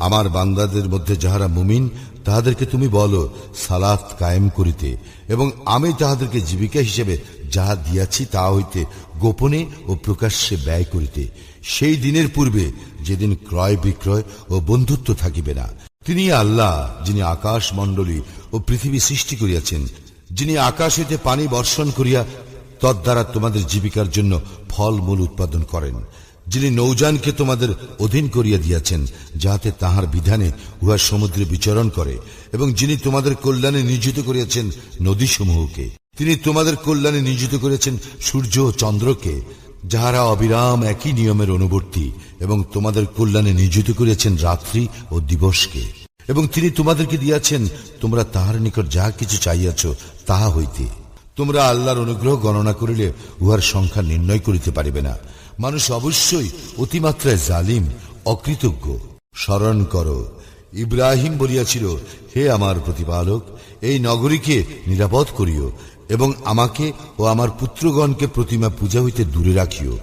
আমার বান্দাদের মধ্যে যাহারা মুমিন, তাহাদেরকে তুমি বলো, সালাত কায়েম করিতে। এবং আমি তাহাদেরকে জীবিকা হিসেবে যাহা দিয়াছি তা হইতে গোপনে ও প্রকাশ্যে ব্যয় করিতে। সেই দিনের পূর্বে যেদিন ক্রয় বিক্রয় ও বন্ধুত্ব থাকিবে না, তিনি আল্লাহ, যিনি আকাশ মণ্ডলী ও পৃথিবী সৃষ্টি করিয়াছেন, যিনি আকাশ হইতে পানি বর্ষণ করিয়া তদ্বারা তোমাদের জীবিকার জন্য ফল মূল উৎপাদন করেন। যিনি নৌযানকে তোমাদের অধীন করিয়া দিয়াছেন, যাহাতে তাহার বিধানে উহা সমুদ্রে বিচরণ করে, এবং যিনি তোমাদের কল্যাণে নিয়োজিত করিয়াছেন নদীসমূহকে। তিনি তোমাদের কল্যাণে নিয়োজিত করেছেন সূর্য ও চন্দ্রকে, যাহারা অবিরাম একই নিয়মের অনুবর্তী, এবং তোমাদের কল্যাণে নিয়োজিত করিয়াছেন রাত্রি ও দিবসকে। এবং তিনি তোমাদেরকে দিয়াছেন, তোমরা তাহার নিকট যাহা কিছু চাইয়াছ তাহা হইতে। তোমরা আল্লাহর অনুগ্রহ গণনা করিলে উহার সংখ্যা নির্ণয় করিতে পারিবে না। মানুষ অবশ্যই অতিমাত্রায় জালিম, অকৃতজ্ঞ। স্মরণ কর, ইব্রাহিম বলিয়াছিল, হে আমার প্রতিপালক, এই নগরীকে নিরাপদ করিও এবং আমাকে ও আমার পুত্রগণকে প্রতিমা পূজা হইতে দূরে রাখিও।